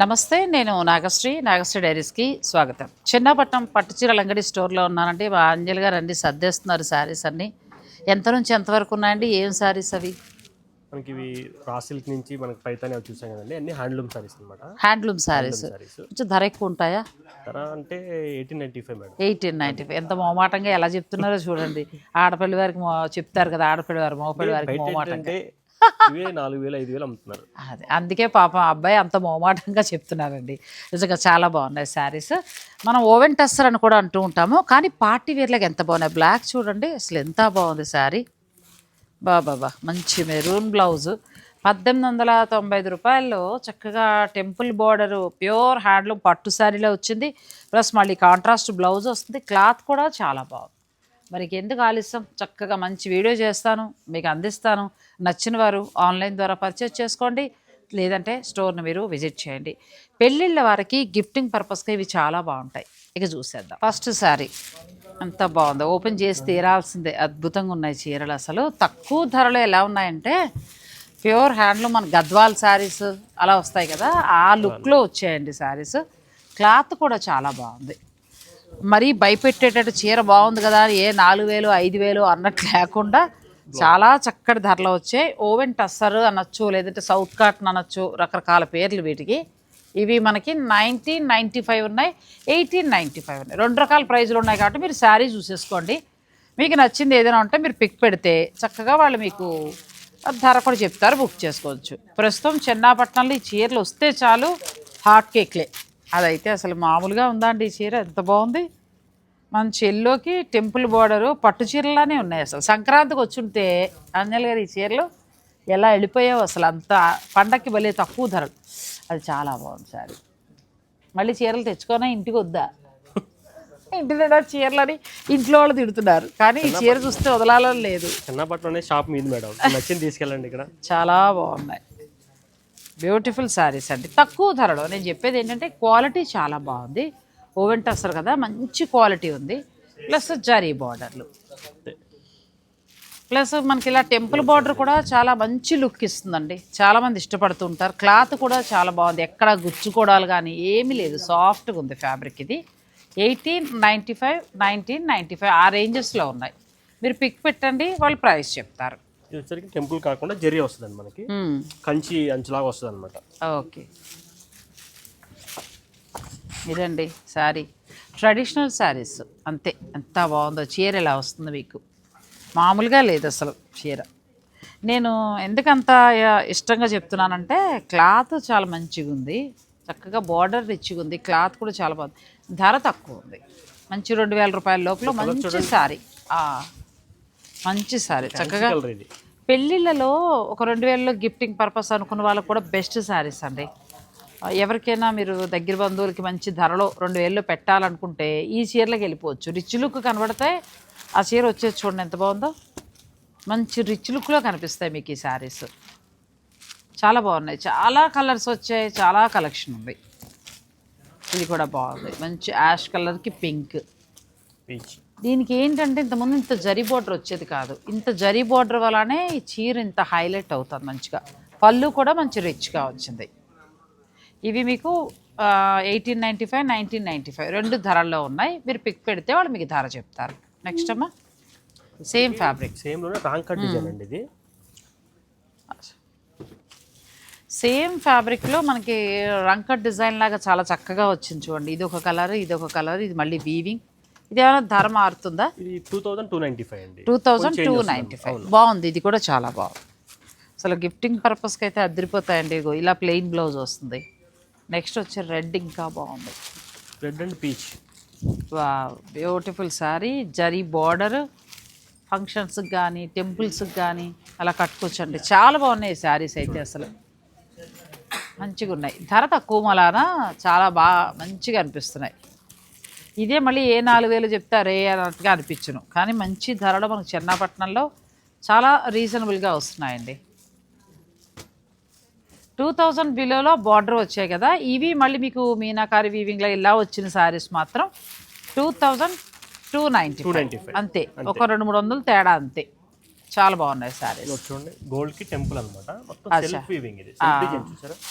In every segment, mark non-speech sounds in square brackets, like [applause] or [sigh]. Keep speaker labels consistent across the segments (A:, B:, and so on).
A: నమస్తే నేను నాగశ్రీ నాగశ్రీ డైరీస్కి స్వాగతం. చిన్నపట్నం పట్టుచీరల అంగడి స్టోర్లో ఉన్నానండి. మా అంజలి గారు అన్ని సర్దేస్తున్నారు శారీస్ అన్ని. ఎంత నుంచి ఎంతవరకు ఉన్నాయండి? ఏం శారీస్ అవి?
B: మనకి ఇవి రా సిల్క్ నుంచి మనకి పైతాని అవి చూసాం కదండి. అన్ని హ్యాండ్లూమ్ సారీస్ అనమాట
A: హ్యాండ్లూమ్
B: సారీస్
A: కొంచెం ధర ఎక్కువ ఉంటాయా?
B: ధర అంటే eighteen ninety five madam.
A: Eighteen ninety five ఎంత మోమాటంగా ఎలా చెప్తున్నారో చూడండి. ఆడపల్లి వారికి చెప్తారు కదా ఆడపల్లి వారు మోపల్లి వారికి మోమాటంగా
B: ఏంటంటే ఇవే నాలుగు వేలు ఐదు వేలు అమ్ముతున్నారు.
A: అదే అందుకే పాపం ఆ అబ్బాయి అంత మోమాటంగా చెప్తున్నారండి. నిజంగా చాలా బాగున్నాయి శారీస్. మనం ఓవెన్ టెస్టర్ అని కూడా అంటూ ఉంటాము కానీ పార్టీ వేర్లకు ఎంత బాగున్నాయి. బ్లాక్ చూడండి అసలు ఎంత బాగుంది శారీ. బాబా మంచి మెరూన్ బ్లౌజ్. పద్దెనిమిది వందల తొంభై ఐదు రూపాయల్లో చక్కగా టెంపుల్ బార్డరు ప్యూర్ హ్యాండ్లూమ్ పట్టు శారీలో వచ్చింది. ప్లస్ మళ్ళీ కాంట్రాస్ట్ బ్లౌజ్ వస్తుంది. క్లాత్ కూడా చాలా బాగుంది. మరికి ఎందుకు ఆలస్యం? చక్కగా మంచి వీడియో చేస్తాను మీకు అందిస్తాను. నచ్చిన వారు ఆన్లైన్ ద్వారా పర్చేజ్ చేసుకోండి లేదంటే స్టోర్ని మీరు విజిట్ చేయండి. పెళ్ళిళ్ళ వారికి గిఫ్టింగ్ పర్పస్గా ఇవి చాలా బాగుంటాయి. ఇక చూసేద్దాం. ఫస్ట్ శారీ అంత బాగుంది. ఓపెన్ చేసి తీరాల్సిందే. అద్భుతంగా ఉన్నాయి చీరలు అసలు. తక్కువ ధరలో ఎలా ఉన్నాయంటే ప్యూర్ హ్యాండ్లూమ్ మన గద్వాల్ శారీస్ అలా వస్తాయి కదా ఆ లుక్లో వచ్చాయండి శారీస్ క్లాత్ కూడా చాలా బాగుంది. మరీ భయపెట్టేటట్టు చీర బాగుంది కదా అని ఏ నాలుగు వేలు ఐదు వేలు అన్నట్టు లేకుండా చాలా చక్కటి ధరలు వచ్చాయి. ఓవెన్ టస్సర్ అనొచ్చు లేదంటే సౌత్ కాటన్ అనొచ్చు రకరకాల పేర్లు వీటికి. ఇవి మనకి నైన్టీన్ నైంటీ ఫైవ్ ఉన్నాయి ఎయిటీన్ నైంటీ ఫైవ్ ఉన్నాయి. రెండు రకాల ప్రైజులు ఉన్నాయి కాబట్టి మీరు శారీ చూసేసుకోండి. మీకు నచ్చింది ఏదైనా ఉంటే మీరు పిక్ పెడితే చక్కగా వాళ్ళు మీకు ధర కూడా చెప్తారు బుక్ చేసుకోవచ్చు. ప్రస్తుతం చెన్నాపట్నంలో ఈ చీరలు వస్తే చాలు హాట్ కేక్లే. అదైతే అసలు మామూలుగా ఉందా అండి ఈ చీర? ఎంత బాగుంది? మంచి ఎల్లోకి టెంపుల్ బోర్డరు పట్టు చీరలానే ఉన్నాయి అసలు. సంక్రాంతికి వచ్చుంటే అంజల్ గారు ఈ చీరలు ఎలా వెళ్ళిపోయావు అసలు అంత పండక్కి భలే తక్కువ ధరలు. అది చాలా బాగుంది సారీ. మళ్ళీ చీరలు తెచ్చుకోనా? ఇంటికి వద్దా? ఇంటి నిండా చీరలని ఇంట్లో వాళ్ళు తిడుతున్నారు. కానీ ఈ చీర చూస్తే వదలాలని లేదు.
B: చిన్నపట్లోనే షాప్ మీది మేడం. నచ్చింది తీసుకెళ్ళండి ఇక్కడ.
A: చాలా బాగున్నాయి. బ్యూటిఫుల్ శారీస్ అండి. తక్కువ ధరలో నేను చెప్పేది ఏంటంటే క్వాలిటీ చాలా బాగుంది. ఓవెన్ టస్సర్ కదా మంచి క్వాలిటీ ఉంది. ప్లస్ జరీ బార్డర్లు. ప్లస్ మనకి ఇలా టెంపుల్ బార్డర్ కూడా చాలా మంచి లుక్ ఇస్తుందండి. చాలామంది ఇష్టపడుతూ ఉంటారు. క్లాత్ కూడా చాలా బాగుంది. ఎక్కడ గుచ్చుకోవడాలు కానీ ఏమీ లేదు. సాఫ్ట్గా ఉంది ఫ్యాబ్రిక్ ఇది. Eighteen ninety five nineteen ninety five ఆ రేంజెస్లో ఉన్నాయి. మీరు పిక్ పెట్టండి వాళ్ళు ప్రైస్ చెప్తారు.
B: ఇది వచ్చరికి టెంపుల్ కాకుండా జరీ వస్తుందండి మనకి.
A: మ్మ్.
B: కంచి అంచులాగా వస్తుంది అనమాట
A: ఓకే. ఇదండి శారీ ట్రెడిషనల్ శారీస్ అంతే. ఎంత బాగుందో. చీర ఎలా వస్తుంది మీకు? మామూలుగా లేదు అసలు చీర. నేను ఎందుకంత ఇష్టంగా చెప్తున్నానంటే క్లాత్ చాలా మంచిగా ఉంది. చక్కగా బార్డర్ రిచ్గా ఉంది. క్లాత్ కూడా చాలా బాగుంది. ధర తక్కువ ఉంది. మంచి రెండు వేల రూపాయల లోపల మంచి శారీ మంచి శారీ చక్కగా పెళ్ళిళ్ళలో ఒక రెండు వేలలో గిఫ్టింగ్ పర్పస్ అనుకున్న వాళ్ళకి కూడా బెస్ట్ శారీస్ అండి. ఎవరికైనా మీరు దగ్గర బంధువులకి మంచి ధరలో రెండు వేలలో పెట్టాలనుకుంటే ఈ చీరలకు వెళ్ళిపోవచ్చు. రిచ్ లుక్ కనబడితే ఆ చీర వచ్చేది చూడండి ఎంత బాగుందో. మంచి రిచ్ లుక్లో కనిపిస్తాయి మీకు ఈ శారీస్ చాలా బాగున్నాయి. చాలా కలర్స్ వచ్చాయి చాలా కలెక్షన్ ఉంది. ఇది కూడా బాగుంది. మంచి యాష్ కలర్కి పింక్
B: పీచ్
A: దీనికి ఏంటంటే ఇంతకుముందు ఇంత జరీ బార్డర్ వచ్చేది కాదు. ఇంత జరీ బార్డర్ వల్లనే ఈ చీర ఇంత హైలైట్ అవుతుంది మంచిగా. పళ్ళు కూడా మంచి రిచ్గా వచ్చింది. ఇవి మీకు eighteen ninety five nineteen ninety five రెండు ధరల్లో ఉన్నాయి. మీరు పిక్ పెడితే వాళ్ళు మీకు ధర చెప్తారు. నెక్స్ట్ అమ్మా. సేమ్ ఫ్యాబ్రిక్
B: సేమ్ డిజైన్ అండి ఇది.
A: సేమ్ ఫ్యాబ్రిక్లో మనకి రంకట్ డిజైన్ లాగా చాలా చక్కగా వచ్చింది చూడండి. ఇది ఒక కలర్ ఇది ఒక కలర్ ఇది మళ్ళీ వీవింగ్ ఇది ఏమైనా ధర మారుతుందా?
B: Two thousand two ninety five అండి.
A: Two thousand two ninety five. బాగుంది. ఇది కూడా చాలా బాగుంది. అసలు గిఫ్టింగ్ పర్పస్కి అయితే అదిరిపోతాయండి. ఇగో ఇలా ప్లెయిన్ బ్లౌజ్ వస్తుంది. నెక్స్ట్ వచ్చే రెడ్ ఇంకా బాగుంది.
B: రెడ్ అండ్ పీచ్
A: వా బ్యూటిఫుల్ శారీ జరీ బార్డర్ ఫంక్షన్స్కి కానీ టెంపుల్స్కి కానీ అలా కట్టుకోవచ్చండి. చాలా బాగున్నాయి శారీస్ అయితే అసలు. మంచిగా ఉన్నాయి ధర తక్కువ మలాన చాలా బాగా మంచిగా అనిపిస్తున్నాయి. ఇదే మళ్ళీ ఏ నాలుగు వేలు చెప్తారే అన్నట్టుగా అనిపించును. కానీ మంచి ధరలో మనకు చెన్నాపట్నంలో చాలా రీజనబుల్గా వస్తున్నాయండి. టూ థౌజండ్ బిలోలో బార్డర్ వచ్చాయి కదా ఇవి మళ్ళీ మీకు మీనాకారి వీవింగ్లో ఇలా వచ్చిన శారీస్ మాత్రం టూ థౌజండ్ టూ నైంటీ
B: 295.
A: అంతే. ఒక రెండు మూడు వందలు తేడా అంతే. చాలా బాగున్నాయి
B: ఇది చూడండి గోల్డ్కి టెంపుల్ అనమాట.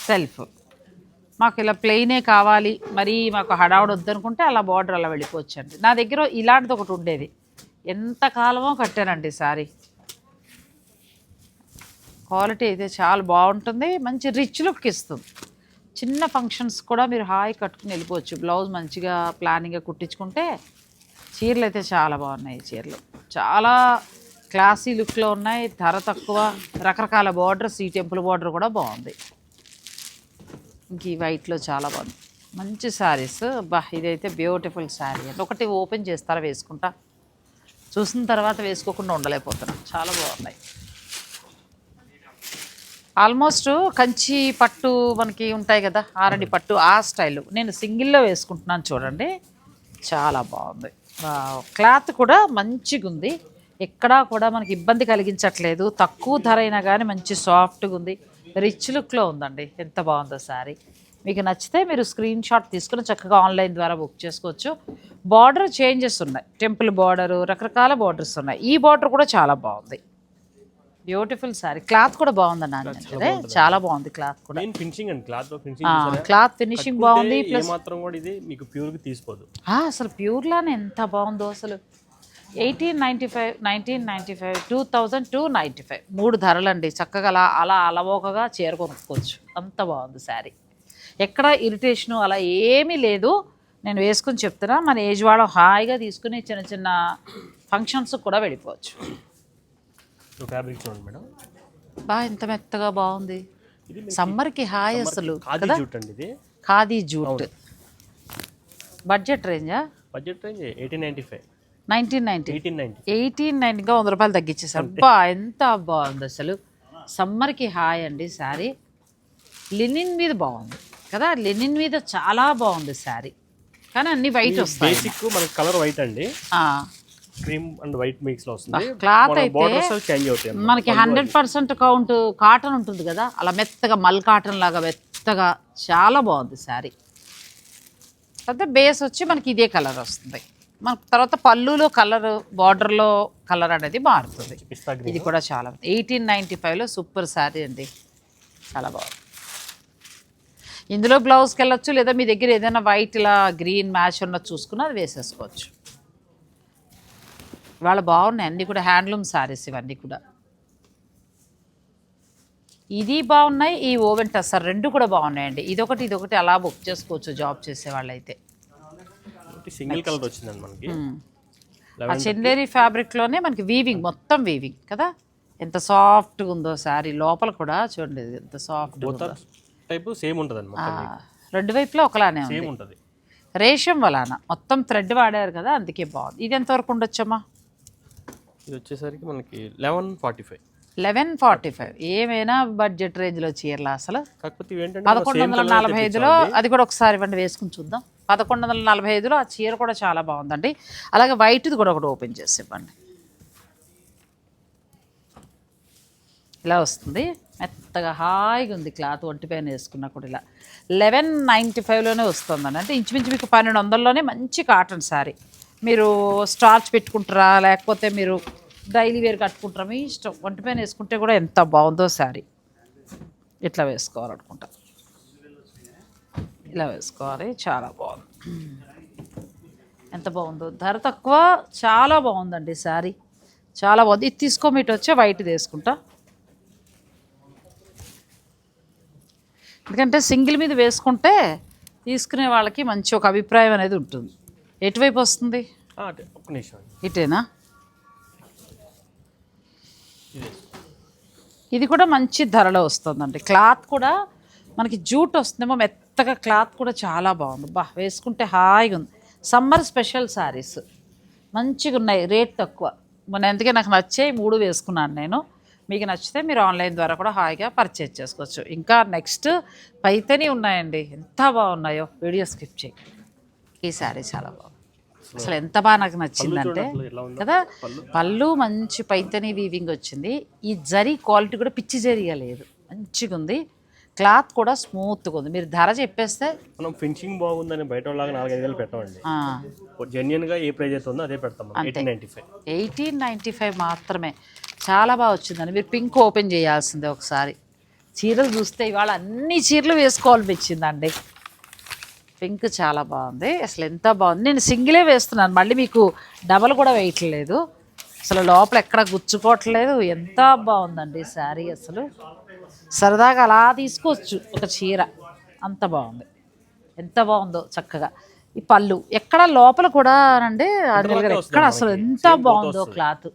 B: సెల్ఫ్.
A: మాకు ఇలా ప్లెయినే కావాలి మరీ మాకు హడావుడు వద్దనుకుంటే అలా బార్డర్ అలా వెళ్ళిపోవచ్చండి. నా దగ్గర ఇలాంటిది ఒకటి ఉండేది. ఎంత కాలమో కట్టానండి సారీ. క్వాలిటీ అయితే చాలా బాగుంటుంది మంచి రిచ్ లుక్ ఇస్తుంది. చిన్న ఫంక్షన్స్ కూడా మీరు హాయి కట్టుకుని వెళ్ళిపోవచ్చు. బ్లౌజ్ మంచిగా ప్లానింగ్గా కుట్టించుకుంటే చీరలు అయితే చాలా బాగున్నాయి ఈ చీరలు. చాలా క్లాసీ లుక్లో ఉన్నాయి ధర తక్కువ రకరకాల బార్డర్స్ ఈ టెంపుల్ బార్డర్ కూడా బాగుంది. ఈ వైట్లో చాలా బాగుంది. మంచి శారీస్. బా ఇదైతే బ్యూటిఫుల్ శారీ. అండి ఒకటి ఓపెన్ చేస్తారా వేసుకుంటా? చూసిన తర్వాత వేసుకోకుండా ఉండలేకపోతున్నాం. చాలా బాగున్నాయి. ఆల్మోస్ట్ కంచి పట్టు మనకి ఉంటాయి కదా ఆరడి పట్టు ఆ స్టైల్. నేను సింగిల్లో వేసుకుంటున్నాను చూడండి. చాలా బాగుంది. క్లాత్ కూడా మంచిగా ఉంది. ఎక్కడా కూడా మనకి ఇబ్బంది కలిగించట్లేదు. తక్కువ ధర అయినా కానీ మంచి సాఫ్ట్గా ఉంది. రిచ్ లుక్లో ఉందండి. ఎంత బాగుందో శారీ. మీకు నచ్చితే మీరు స్క్రీన్ షాట్ తీసుకుని చక్కగా ఆన్లైన్ ద్వారా బుక్ చేసుకోవచ్చు. బార్డర్ చేంజెస్ ఉన్నాయి. టెంపుల్ బార్డర్ రకరకాల బార్డర్స్ ఉన్నాయి. ఈ బార్డర్ కూడా చాలా బాగుంది. బ్యూటిఫుల్ సారీ క్లాత్ కూడా బాగుంది నాన్న చాలా బాగుంది క్లాత్ కూడా.
B: మెయిన్ ఫినిషింగ్ అండి క్లాత్. ఫినిషింగ్
A: క్లాత్ ఫినిషింగ్ బాగుంది
B: ఏ మాత్రం కూడా ఇది మీకు ప్యూర్ తీసుకోదు
A: అసలు ప్యూర్లానే ఎంత బాగుందో అసలు. Eighteen ninety five nineteen ninety five two thousand two ninety five. మూడు ధరలండి. చక్కగా అలా అలా అలవోకగా చీర కొనుక్కోవచ్చు. అంత బాగుంది శారీ. ఎక్కడ ఇరిటేషను అలా ఏమీ లేదు. నేను వేసుకుని చెప్తున్నా మన ఏజ్ వాళ్ళం హాయిగా తీసుకుని చిన్న చిన్న ఫంక్షన్స్ కూడా వెళ్ళిపోవచ్చు.
B: ఫ్యాబ్రిక్ చూడండి మేడం.
A: బా ఎంత మెత్తగా బాగుంది. సమ్మర్కి హాయ్ అసలు
B: ఖాదీ జూట్ అండి ఇది.
A: Khadi jute. Budget రేంజా?
B: Budget range eighteen ninety five.
A: Nineteen ninety.
B: Eighteen ninety.
A: Eighteen వంద రూపాయలు తగ్గించేసారు బా ఎంత బాగుంది అసలు. సమ్మర్కి హాయ్ అండి శారీ. లినిన్ మీద బాగుంది కదా? లినిన్ మీద చాలా బాగుంది శారీ. కానీ అన్ని వైట్ వస్తాయి.
B: బేసిక్ మనకి కలర్ వైట్ అండి. క్రీమ్ అండ్ వైట్ మిక్స్లో వస్తుంది
A: క్లాత్ అయితే. మనకి హండ్రెడ్ పర్సెంట్ కౌంట్ కాటన్ ఉంటుంది కదా? అలా మెత్తగా మల్ కాటన్ లాగా మెత్తగా చాలా బాగుంది శారీ. తర్వాత బేస్ వచ్చి మనకి ఇదే కలర్ వస్తుంది. మనకు తర్వాత పళ్ళులో కలర్ బార్డర్లో కలర్ అనేది మారుతుంది. ఇది కూడా చాలా ఎయిటీన్ నైంటీ ఫైవ్లో సూపర్ శారీ అండి. చాలా బాగుంది. ఇందులో బ్లౌజ్కి వెళ్ళొచ్చు లేదా మీ దగ్గర ఏదైనా వైట్ ఇలా గ్రీన్ మ్యాచ్ ఉన్నది చూసుకుని అది వేసేసుకోవచ్చు. ఇవాళ బాగున్నాయి అన్నీ కూడా హ్యాండ్లూమ్ శారీస్ ఇవన్నీ కూడా. ఇది బాగున్నాయి ఈ ఓవెన్ టస్సర్ రెండు కూడా బాగున్నాయండి. ఇదొకటి ఇదొకటి అలా బుక్ చేసుకోవచ్చు జాబ్ చేసే వాళ్ళైతే.
B: సింగిల్ కలర్ వచ్చిందండి మనకి.
A: ఆ చందేరి ఫ్యాబ్రిక్లోనే మనకి వీవింగ్ మొత్తం వీవింగ్ కదా? ఎంత సాఫ్ట్గా ఉందో శారీ లోపల కూడా చూడండి ఎంత సాఫ్ట్
B: టైప్ సేమ్ ఉంటుంది అనమాట
A: రెండు వైపులా ఒకలానే
B: సేమ్ ఉంటుంది.
A: రేషం వలాన మొత్తం థ్రెడ్ వాడారు కదా అందుకే బాగుంది. ఇది ఎంతవరకు ఉండొచ్చమ్మా?
B: ఇది వచ్చేసరికి మనకి eleven forty five
A: eleven forty five ఏమైనా బడ్జెట్ రేంజ్లో చీరలా అసలు? పదకొండు వందల నలభై ఐదులో అది కూడా ఒకసారి ఇవ్వండి వేసుకుని చూద్దాం. పదకొండు వందల నలభై ఐదులో ఆ చీర కూడా చాలా బాగుందండి. అలాగే వైట్ది కూడా ఒకటి ఓపెన్ చేసి ఇవ్వండి. ఇలా వస్తుంది. మెత్తగా హాయిగా ఉంది క్లాత్ ఒంటిపైన వేసుకున్నా కూడా ఇలా. లెవెన్ నైంటీ ఫైవ్లోనే వస్తుందండి. అంటే ఇంచుమించు మీకు పన్నెండు వందల్లోనే మంచి కాటన్ శారీ. మీరు స్టార్చ్ పెట్టుకుంటారా? లేకపోతే మీరు డైలీ వేర్ కట్టుకుంటారా? మీ ఇష్టం. ఒంటిపైన వేసుకుంటే కూడా ఎంత బాగుందో శారీ. ఇట్లా వేసుకోవాలనుకుంటా. ఇలా వేసుకోవాలి. చాలా బాగుంది. ఎంత బాగుందో. ధర తక్కువ చాలా బాగుందండి శారీ. చాలా బాగుంది. ఇది తీసుకోమిటి వచ్చే వైట్ తీసుకుంటా ఎందుకంటే సింగిల్ మీద వేసుకుంటే తీసుకునే వాళ్ళకి మంచి ఒక అభిప్రాయం అనేది ఉంటుంది. ఎటువైపు వస్తుంది. ఇటేనా?
B: ఇది.
A: కూడా మంచి ధరలో వస్తుందండి. క్లాత్ కూడా మనకి జూట్ వస్తుందేమో మెత్తగా క్లాత్ కూడా చాలా బాగుంది. బా వేసుకుంటే హాయిగా ఉంది. సమ్మర్ స్పెషల్ శారీస్ మంచిగా ఉన్నాయి రేట్ తక్కువ. మొన్న ఎందుకే నాకు నచ్చాయి మూడు వేసుకున్నాను నేను. మీకు నచ్చితే మీరు ఆన్లైన్ ద్వారా కూడా హాయిగా పర్చేజ్ చేసుకోవచ్చు. ఇంకా నెక్స్ట్ పైతని ఉన్నాయండి. ఎంత బాగున్నాయో వీడియో స్కిప్ చేయి. ఈ శారీ చాలా బాగుంది. అసలు ఎంత బాగా నాకు నచ్చిందంటే కదా పళ్ళు. మంచి పైతని వీవింగ్ వచ్చింది. ఈ జరీ క్వాలిటీ కూడా పిచ్చి జరీగా లేదు. మంచిగా ఉంది క్లాత్ కూడా స్మూత్గా ఉంది. మీరు ధర చెప్పేస్తే
B: మనం ఫినిషింగ్ బాగుందని బయట నాలుగైదు వేలు పెట్టమండి.
A: ఆ,
B: జెన్యున్గా ఏ ప్రైజ్ అయితే ఉందో అదే పెడతాం eighteen ninety five.
A: Eighteen ninety five మాత్రమే. చాలా బాగా వచ్చిందండి. మీరు పింక్ ఓపెన్ చేయాల్సిందే ఒకసారి. చీరలు చూస్తే ఇవాళ అన్ని చీరలు వేసుకోవాలనిపించిందండి పింక్ చాలా బాగుంది. అసలు ఎంత బాగుంది. నేను సింగిలే వేస్తున్నాను. మళ్ళీ మీకు డబల్ కూడా వేయట్లేదు. అసలు లోపల ఎక్కడ గుచ్చుకోవట్లేదు. ఎంత బాగుందండి శారీ అసలు. సరదాగా అలా తీసుకోవచ్చు. ఒక చీర. అంత బాగుంది. ఎంత బాగుందో చక్కగా. ఈ పళ్ళు. ఎక్కడ లోపల కూడా అండి ఎక్కడ అసలు ఎంత బాగుందో క్లాత్.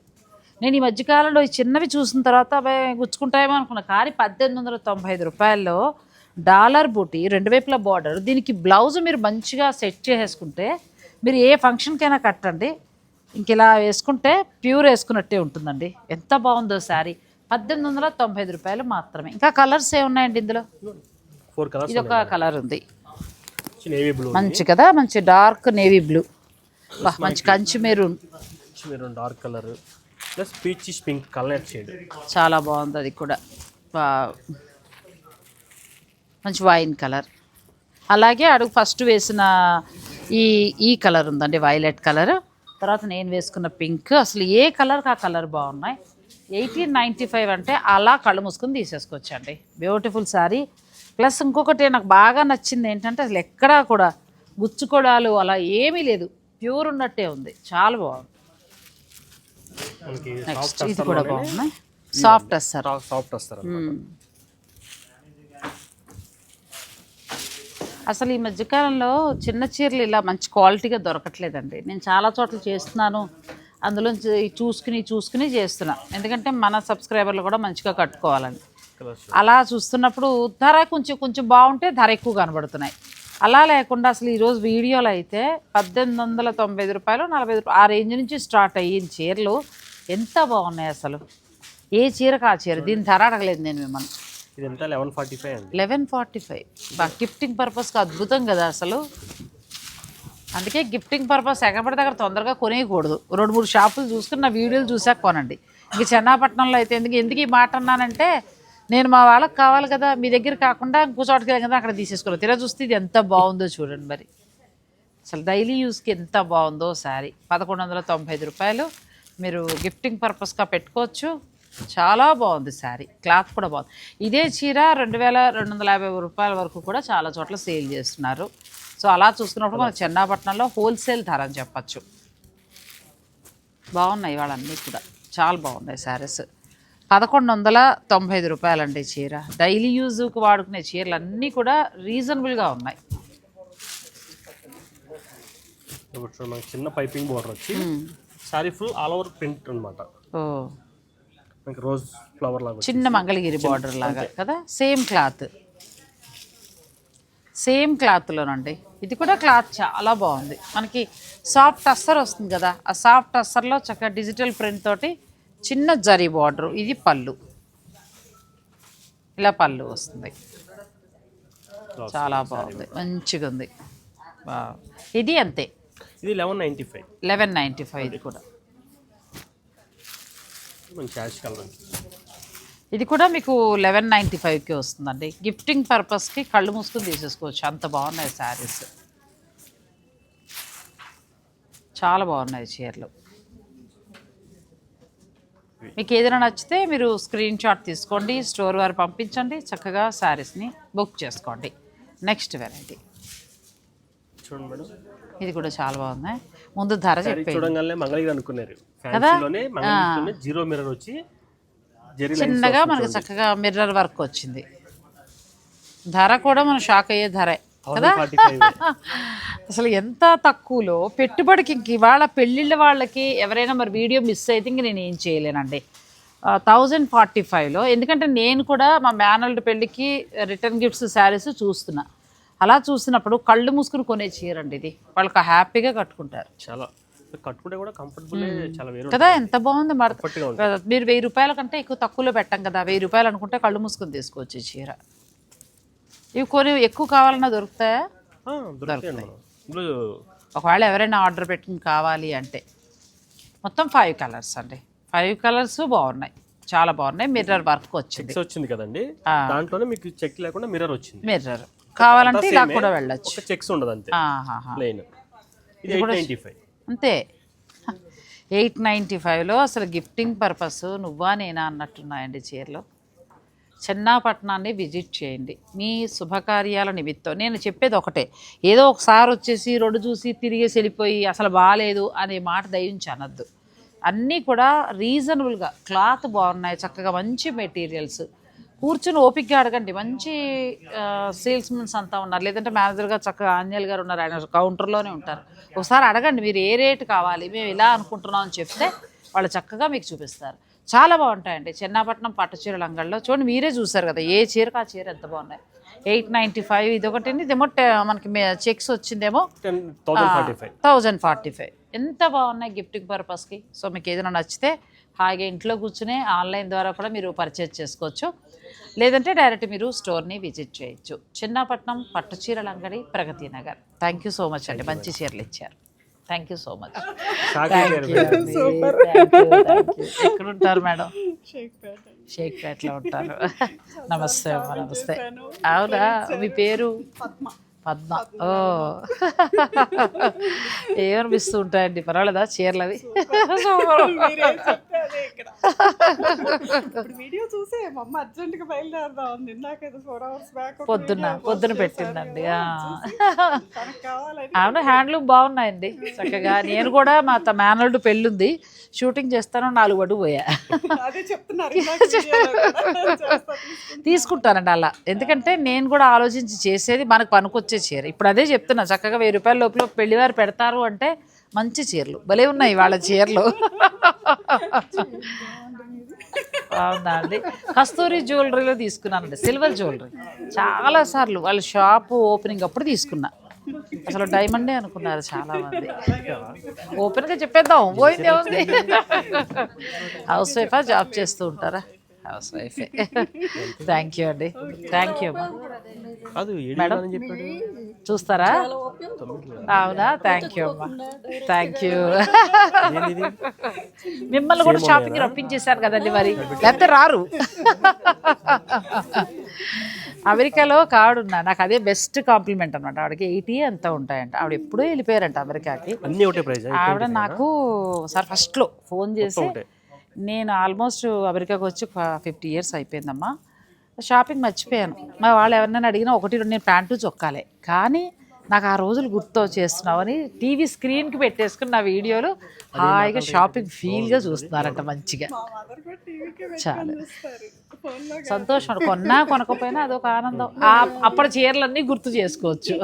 A: నేను ఈ మధ్యకాలంలో ఈ చిన్నవి చూసిన తర్వాత అబ్బాయి గుచ్చుకుంటాయేమో అనుకున్నా. కానీ పద్దెనిమిది వందల తొంభై ఐదు రూపాయల్లో డాలర్ బూటీ రెండు వైపుల బార్డర్. దీనికి బ్లౌజ్ మీరు మంచిగా సెట్ చేసేసుకుంటే మీరు ఏ ఫంక్షన్కైనా కట్టండి. ఇంక ఇలా వేసుకుంటే ప్యూర్ వేసుకున్నట్టే ఉంటుందండి. ఎంత బాగుందో శారీ. పద్దెనిమిది వందల తొంభై ఐదు రూపాయలు మాత్రమే. ఇంకా కలర్స్ ఏ ఉన్నాయండి ఇందులో
B: ఫోర్ కలర్స్
A: ఇది ఒక కలర్ ఉంది
B: నేవీ బ్లూ
A: మంచి కదా? మంచి డార్క్ నేవీ బ్లూ బా మంచి Kanchi maroon.
B: Maroon dark colour plus pink colour shade
A: చాలా బాగుంది అది కూడా. బా మంచి వైన్ కలర్. అలాగే అడుగు ఫస్ట్ వేసిన ఈ ఈ కలర్ ఉందండి వైలెట్ కలర్ తర్వాత నేను వేసుకున్న పింక్ అసలు ఏ కలర్కి ఆ కలర్ బాగున్నాయి? ఎయిటీన్ నైంటీ ఫైవ్ అంటే అలా కళ్ళు మూసుకొని తీసేసుకోవచ్చండి. బ్యూటిఫుల్ శారీ ప్లస్ ఇంకొకటి నాకు బాగా నచ్చింది ఏంటంటే అసలు ఎక్కడా కూడా గుచ్చుకోడాలు అలా ఏమీ లేదు. ప్యూర్ ఉన్నట్టే ఉంది. చాలా బాగుంది.
B: మనకి
A: నెక్స్ట్ ఇది కూడా బాగుంది? సాఫ్ట్ సార్
B: సాఫ్ట్ వస్తారు
A: అసలు ఈ మధ్యకాలంలో చిన్న చీరలు ఇలా మంచి క్వాలిటీగా దొరకట్లేదండి. నేను చాలా చోట్ల చేస్తున్నాను. అందులో చూసుకుని చూసుకుని చేస్తున్నా. ఎందుకంటే మన సబ్స్క్రైబర్లు కూడా మంచిగా కట్టుకోవాలని. అలా చూస్తున్నప్పుడు ధర కొంచెం కొంచెం బాగుంటే ధర ఎక్కువ కనబడుతున్నాయి. అలా లేకుండా అసలు ఈరోజు వీడియోలో అయితే పద్దెనిమిది వందల తొంభై ఐదు రూపాయలు నలభై ఐదు రూపాయలు ఆ రేంజ్ నుంచి స్టార్ట్ అయ్యిన చీరలు ఎంత బాగున్నాయి అసలు? ఏ చీరకు ఆ చీర? దీని ధర అడగలేదు నేను మిమ్మల్ని.
B: ఇదంతా eleven forty five
A: eleven forty five gifting పర్పస్కి అద్భుతం కదా అసలు. అందుకే గిఫ్టింగ్ పర్పస్ ఎక్కబడి దగ్గర తొందరగా కొనేయకూడదు. రెండు మూడు షాపులు చూసుకుని నా వీడియోలు చూసాక కొనండి. ఇంక చెన్నాపట్నంలో అయితే ఎందుకు ఎందుకు ఈ మాట అన్నానంటే నేను మా వాళ్ళకి కావాలి కదా మీ దగ్గర కాకుండా ఇంకో చోటకి వెళ్ళి కదా అక్కడ తీసేసుకోవాలి. తీరా చూస్తే ఇది ఎంత బాగుందో చూడండి మరి. అసలు డైలీ యూస్కి ఎంత బాగుందో శారీ. పదకొండు వందల తొంభై ఐదు రూపాయలు. మీరు గిఫ్టింగ్ పర్పస్గా పెట్టుకోవచ్చు. చాలా బాగుంది శారీ. క్లాత్ కూడా బాగుంది. ఇదే చీర రెండు వేల రెండు వందల యాభై రూపాయల వరకు కూడా చాలా చోట్ల సేల్ చేస్తున్నారు. సో అలా చూసుకున్నప్పుడు మన చెన్నాపట్నంలో హోల్సేల్ ధర అని చెప్పచ్చు. బాగున్నాయి వాళ్ళన్నీ కూడా. చాలా బాగున్నాయి శారీస్. పదకొండు వందల తొంభై ఐదు రూపాయలండి చీర. డైలీ యూజ్కి వాడుకునే చీరలు అన్నీ కూడా రీజనబుల్గా ఉన్నాయి.
B: చిన్న పైపింగ్ బోర్డర్ వచ్చి sari full all over print మనకి రోజ్ ఫ్లవర్ లాగా.
A: చిన్న మంగళగిరి బార్డర్ లాగా కదా? Same cloth. సేమ్ క్లాత్లోనండి. ఇది కూడా క్లాత్ చాలా బాగుంది. మనకి సాఫ్ట్ అస్సర్ వస్తుంది కదా ఆ సాఫ్ట్ అస్సర్లో చక్కగా డిజిటల్ ప్రింట్ తోటి చిన్న జరీ బార్డర్ ఇది పళ్ళు. ఇలా పళ్ళు వస్తుంది. చాలా బాగుంది మంచిగా ఉంది. ఇది అంతే.
B: ఇది eleven ninety five.
A: Eleven ninety five ఇది కూడా.
B: మంచి కలర్.
A: ఇది కూడా మీకు లెవెన్ నైంటీ ఫైవ్కి వస్తుందండి గిఫ్టింగ్ పర్పస్కి కళ్ళు మూసుకుని తీసేసుకోవచ్చు. అంత బాగున్నాయి శారీస్ చాలా బాగున్నాయి చీరలు. మీకు ఏదైనా నచ్చితే మీరు స్క్రీన్ షాట్ తీసుకోండి స్టోర్ వారు పంపించండి చక్కగా శారీస్ని బుక్ చేసుకోండి. నెక్స్ట్ వెరైటీ
B: చూడండి మేడం.
A: ఇది కూడా చాలా బాగుంది ముందు ధర
B: సారీ
A: చెప్పేది
B: చూడంగానే మంగళగిరి అనుకున్నారు. మంగళగిరిలోనే జీరో మిర్రర్ వచ్చి
A: చిన్నగా మనకి చక్కగా మిర్రర్ వర్క్ వచ్చింది. ధర కూడా మనం షాక్ అయ్యే ధరే కదా? [laughs] అసలు ఎంత తక్కువలో పెట్టుబడికి ఇంక ఇవాళ పెళ్ళిళ్ళ వాళ్ళకి ఎవరైనా మరి వీడియో మిస్ అయితే ఇంక నేను ఏం చేయలేనండి. థౌజండ్ ఫార్టీ ఫైవ్లో ఎందుకంటే నేను కూడా మా మేనల్డ్ పెళ్ళికి రిటర్న్ గిఫ్ట్స్ శారీస్ చూస్తున్నా. అలా చూసినప్పుడు కళ్ళు మూసుకుని కొనే చీర అండి ఇది. వాళ్ళకి హ్యాపీగా కట్టుకుంటారు.
B: చాలా. కట్టుకుంటే కూడా కంఫర్టబుల్ చాలా వేరు
A: కదా ఎంత బాగుంది మడత. మీరు వెయ్యి రూపాయల కంటే ఎక్కువ తక్కువలో పెట్టాం కదా వెయ్యి రూపాయలు అనుకుంటే కళ్ళు మూసుకొని తీసుకోవచ్చు చీర. ఇవి కొన్ని ఎక్కువ కావాలన్నా దొరుకుతాయా?
B: ఇందులో
A: ఒకవేళ ఎవరైనా ఆర్డర్ పెట్టుకుని కావాలి అంటే. మొత్తం ఫైవ్ కలర్స్ అండి. ఫైవ్ కలర్స్ బాగున్నాయి. చాలా బాగున్నాయి. మిర్రర్ వర్క్ వచ్చింది.
B: వచ్చింది కదండి. దాంట్లోనే మీకు చెక్ లేకుండా మిర్రర్ వచ్చింది.
A: మిర్రర్ కావాలంటే ఇలా కూడా వెళ్ళొచ్చు.
B: చెక్స్ ఉండదు అంతే. ప్లెయిన్ ఇది ఎయిట్ నైంటీ ఫైవ్
A: అంతే. ఎయిట్ నైంటీ ఫైవ్లో అసలు గిఫ్టింగ్ పర్పస్ నువ్వా నేనా అన్నట్టున్నాయండి చీరలు. చెన్నాపట్నాన్ని విజిట్ చేయండి. మీ శుభకార్యాల నిమిత్తం. నేను చెప్పేది ఒకటే. ఏదో ఒకసారి వచ్చేసి రెండు చూసి తిరిగేసి వెళ్ళిపోయి అసలు బాగాలేదు అనే మాట దయించి అనద్దు అన్నీ కూడా రీజనబుల్గా క్లాత్ బాగున్నాయి చక్కగా మంచి మెటీరియల్స్. కూర్చుని ఓపిక్గా అడగండి. మంచి సేల్స్మెన్స్ అంతా ఉన్నారు. లేదంటే మేనేజర్గా చక్కగా ఆంజనేయులు గారు ఉన్నారు. ఆయన కౌంటర్లోనే ఉంటారు. ఒకసారి అడగండి మీరు ఏ రేటు కావాలి మేము ఇలా అనుకుంటున్నాం అని చెప్తే వాళ్ళు చక్కగా మీకు చూపిస్తారు. చాలా బాగుంటాయండి. చెన్నాపట్నం పట్టు చీరల అంగడిలో చూడండి మీరే చూసారు కదా ఏ చీరకు ఆ చీర ఎంత బాగున్నాయి. ఎయిట్ నైంటీ ఫైవ్ ఇది ఒకటి ఇదేమో మనకి చెక్స్ వచ్చిందేమో. థౌజండ్ ఫార్టీ ఫైవ్ ఎంత బాగున్నాయి గిఫ్టింగ్ పర్పస్కి? సో మీకు ఏదైనా నచ్చితే హాయిగా ఇంట్లో కూర్చుని ఆన్లైన్ ద్వారా కూడా మీరు పర్చేజ్ చేసుకోవచ్చు. లేదంటే డైరెక్ట్ మీరు స్టోర్ని విజిట్ చేయొచ్చు. చిన్నపట్నం పట్టు చీరల అంగడి Pragati Nagar. Thank you so much అండి. మంచి చీరలు ఇచ్చారు. Thank you so much. ఎక్కడ ఉంటారు మేడం. షేక్పేటలో ఉంటారు. నమస్తే అమ్మ నమస్తే. అవునా? మీ పేరు? పద్మ. ఓ. [laughs] ఏమనిపిస్తూ ఉంటాయండి? పర్వాలేదా? చీరలు అవి [laughs]
C: ఇప్పుడు వీడియో చూసే మా అమ్మ అర్జెంట్గా బయలుదేరదాం ఫోర్ అవర్స్ బ్యాక్
A: పొద్దున్న పొద్దున పెట్టిందండి అవును హ్యాండ్లూమ్ బాగున్నాయండి చక్కగా. నేను కూడా మా మేనల్డ్ పెళ్ళుంది షూటింగ్ చేస్తాను నాలుగు పడు పోయా
C: అదే చెప్తున్నారు.
A: తీసుకుంటానండి అలా. ఎందుకంటే నేను కూడా ఆలోచించి చేసేది మనకు పనికొచ్చే చీర. ఇప్పుడు అదే చెప్తున్నా చక్కగా వెయ్యి రూపాయల లోపల పెళ్ళివారు పెడతారు అంటే మంచి చీరలు. భలే ఉన్నాయి వాళ్ళ [laughs] చీరలు. అవునా అండి కస్తూరి జ్యువెలరీలో తీసుకున్నానండి. Silver jewellery. చాలా సార్లు వాళ్ళ షాప్ ఓపెనింగ్ అప్పుడు తీసుకున్నా. అసలు డైమండే అనుకున్నారు చాలా మంది ఓపెన్గా చెప్పేద్దాం. పోయింది ఏముంది [laughs] హౌస్ వైఫా? జాబ్ చేస్తూ ఉంటారా? హౌస్ వైఫే థ్యాంక్ యూ అండి థ్యాంక్ యూ
B: కాదు చెప్పాడు?
A: చూస్తారా? అవునా? థ్యాంక్ యూ అమ్మా థ్యాంక్ యూ మిమ్మల్ని కూడా షాపింగ్ రప్పించేశారు కదండి మరి. [laughs] లేకపోతే రారు. అమెరికాలో ఒక ఆవిడున్నా నాకు అదే బెస్ట్ కాంప్లిమెంట్ అనమాట ఆవిడకి ఎయిటీ అంతా ఉంటాయంట. ఆవిడ ఎప్పుడూ వెళ్ళిపోయారంట అమెరికాకి. ఆవిడ నాకు సార్ ఫస్ట్లో ఫోన్ చేసి. నేను ఆల్మోస్ట్ అమెరికాకి వచ్చి ఫిఫ్టీ ఇయర్స్ అయిపోయిందమ్మా. షాపింగ్ మర్చిపోయాను. మా వాళ్ళు ఎవరినైనా అడిగినా ఒకటి రెండు నేను ప్యాంటు చొక్కాలే. కానీ నాకు ఆ రోజులు గుర్తు చేస్తున్నామని టీవీ స్క్రీన్కి పెట్టేసుకుని నా వీడియోలు హాయిగా షాపింగ్ ఫీల్గా చూస్తున్నారంట మంచిగా. చాలా.
C: చూస్తారు. ఫోన్లో
A: సంతోషం. కొన్నా కొనకపోయినా అదొక ఆనందం. ఆ- అప్పటి చీరలన్నీ గుర్తు చేసుకోవచ్చు.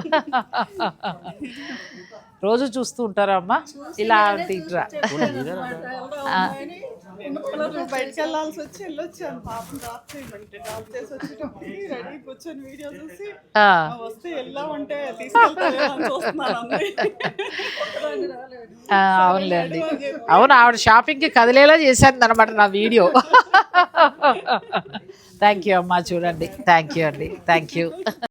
A: రోజు చూస్తూ ఉంటారా అమ్మా ఇలా తీట్రా
C: నువ్వు బయటకు వెళ్ళాల్సి వచ్చి వెళ్ళొచ్చాను. పాపం డ్రాప్ చేయమంటే డ్రాప్ చేసి వచ్చేటప్పుడు రెడీ [laughs] కూర్చొని వీడియో చూసి
A: ఆ,
C: "ఆ, వస్తే
A: అవునులేండి అవును ఆవిడ షాపింగ్కి కదిలేలా చేశాను అనమాట నా వీడియో. [laughs] థ్యాంక్ యూ అమ్మా చూడండి. థ్యాంక్ యూ అండి. Thank you